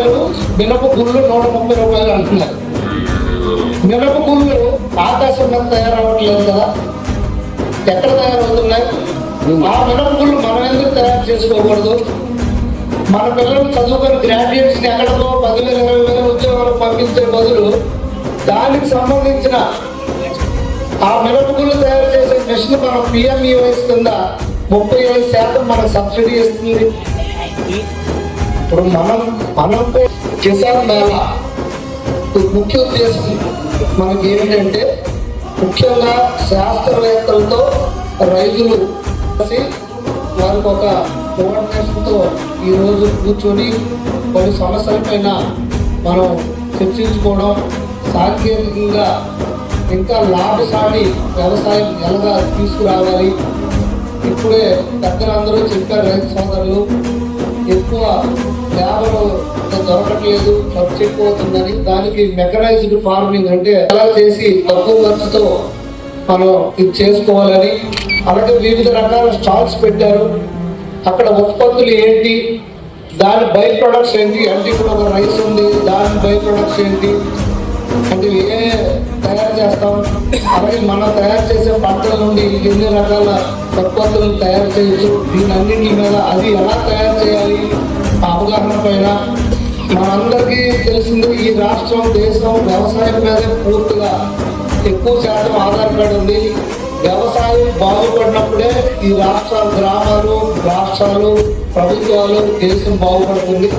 రూపాయలు మినప గుళ్ళు నూట ముప్పై రూపాయలు అంటున్నారు. మినప గుళ్ళు ఆకాశంగా తయారవ్వట్లేదు కదా? ఎక్కడ తయారవుతున్నాయి? ఆ మినప గుళ్ళు మనం ఎందుకు తయారు చేసుకోకూడదు? మన పిల్లలు చదువుకొని గ్రాడ్యుయేట్స్ని ఎక్కడికో పదివేలు ఇరవై వేల ఉద్యోగాలు పంపించే బదులు దానికి సంబంధించిన ఆ మినపగుళ్ళు తయారు చేసే మిషన్ మనం పిఎంఈవైస్ కింద ముప్పై ఐదు శాతం మనకు సబ్సిడీ ఇస్తుంది. ఇప్పుడు మనం మనం కిసాన్ మేళ ముఖ్య ఉద్దేశం. మనకి ఏంటంటే ముఖ్యంగా శాస్త్రవేత్తలతో రైతులు కలిసి వారికి ఒక కోఆర్డినేషన్తో ఈరోజు కూర్చొని కొన్ని సమస్యలపైన మనం చర్చించుకోవడం సాంకేతికంగా ఇంకా లాభసాటి వ్యవసాయం ఎలాగా తీసుకురావాలి. ఇప్పుడే పెద్దలందరూ చెప్పారు రైతు సోదరులు ఎక్కువ లేబర్ దొరకట్లేదు ఖర్చు ఎక్కువ అవుతుందని దానికి మెకనైజ్డ్ ఫార్మింగ్ అంటే ఎలా చేసి తక్కువ ఖర్చుతో మనం ఇది చేసుకోవాలని. అలాగే వివిధ రకాల స్టాల్స్ పెట్టారు. అక్కడ ఉత్పత్తులు ఏంటి? దాని బై ప్రొడక్ట్స్ ఏంటి? అంటే ఇప్పుడు ఒక రైస్ ఉంది దాని బై ప్రొడక్ట్స్ ఏంటి? అంటే ఏ తయారు చేస్తాం. అలాగే మనం తయారు చేసే పంటల నుండి ఎన్ని రకాల ఉత్పత్తులను తయారు చేయొచ్చు? దీనన్నింటి మీద అది ఎలా తయారు చేయాలి? అవగాహన పైన మనందరికీ తెలిసింది ఈ రాష్ట్రం దేశం వ్యవసాయం మీద పూర్తిగా ఎక్కువ శాతం ఆధారపడి ఉంది. వ్యవసాయం బాగుపడినప్పుడే ఈ రాష్ట్రాలు గ్రామాలు రాష్ట్రాలు ప్రభుత్వాలు దేశం బాగుపడుతుంది.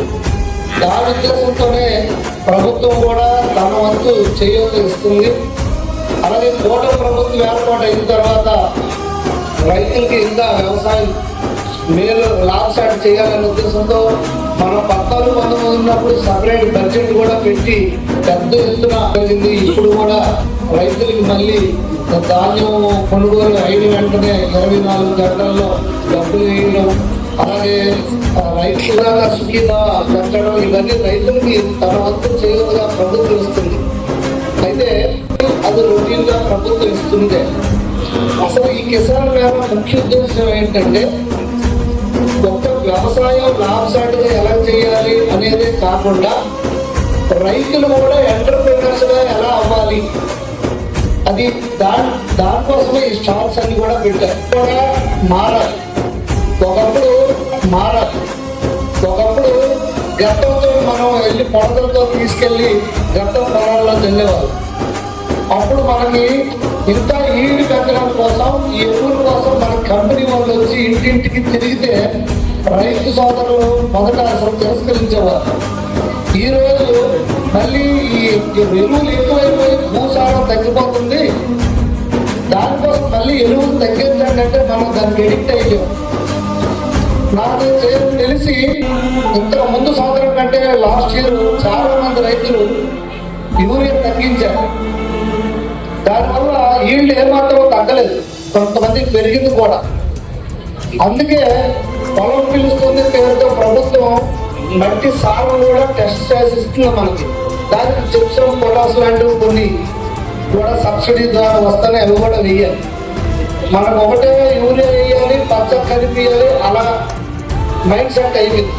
దాని ఉద్దేశంతోనే ప్రభుత్వం కూడా తన వంతు చేయూత అలాగే కోట ప్రభుత్వం ఏర్పాటు అయిన తర్వాత రైతులకి ఇంకా వ్యవసాయం మేలు లాభసాటి చేయాలనే ఉద్దేశంతో మనం పద్నాలుగు పంతొమ్మిది ఉన్నప్పుడు సపరేట్ బడ్జెట్ కూడా పెట్టి పెద్ద ఎత్తున జరిగింది. ఇప్పుడు కూడా రైతులకి మళ్ళీ ధాన్యం కొనుగోలు అయిన వెంటనే ఇరవై నాలుగు గంటల్లో డబ్బులు వేయడం అలాగే రైతుల సుఖీత పెట్టడం ఇవన్నీ రైతులకి తన వంతు చేయగా ప్రభుత్వం ఇస్తుంది. అయితే అది రొటీన్గా ప్రభుత్వం ఇస్తుందే. అసలు ఈ కిసాన్ మేళ ముఖ్య ఉద్దేశం ఏంటంటే ఒక్క వ్యవసాయం లాభసాటిగా ఎలా చేయాలి అనేది కాకుండా రైతులు కూడా ఎంటర్ప్రినర్స్గా ఎలా అవ్వాలి? అది దాని దానికోసమే ఈ స్టాల్స్ అన్ని కూడా పెట్టారు. కూడా మారాలి ఒకప్పుడు మారాలి ఒకప్పుడు గతంతో మనం వెళ్ళి పొడదలతో తీసుకెళ్ళి గతం పొలాల్లో వెళ్ళేవాళ్ళు అప్పుడు మనకి ఇంత ఈడు పెంచడం కోసం ఈ ఎరువుల కోసం మన కంపెనీ వాళ్ళు వచ్చి ఇంటింటికి తిరిగితే రైతు సోదరులు మొదట అసలు తిరస్కరించేవారు. ఈరోజు మళ్ళీ ఈ ఎరువులు ఎక్కువైపోయి భూసారం తగ్గిపోతుంది. దానికోసం మళ్ళీ ఎరువులు తగ్గించండి అంటే మనం దానికి ఎడిక్ట్ అయ్యాం నాకు తెలిసి ఇంతకు ముందు సంవత్సరం కంటే లాస్ట్ ఇయర్ చాలా మంది రైతులు యూరియా తగ్గించారు. దానివల్ల ఈల్డ్ ఏమాత్రం తగ్గలేదు. కొంతమందికి పెరిగింది కూడా. అందుకే పొలం పిలుస్తుంది పేరుతో ప్రభుత్వం మట్టి సారం కూడా టెస్ట్ చేసి ఇస్తుంది మనకి. దానికి చిప్సం పొటాస్ లాంటివి కొన్ని కూడా సబ్సిడీ ద్వారా వస్తాయి అవి కూడా వేయాలి మనకు ఒకటే యూరియా వేయాలి పచ్చ కలిపియాలి అలా మైండ్ సెట్ అయిపోయింది.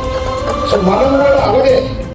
సో మనం కూడా అలాగే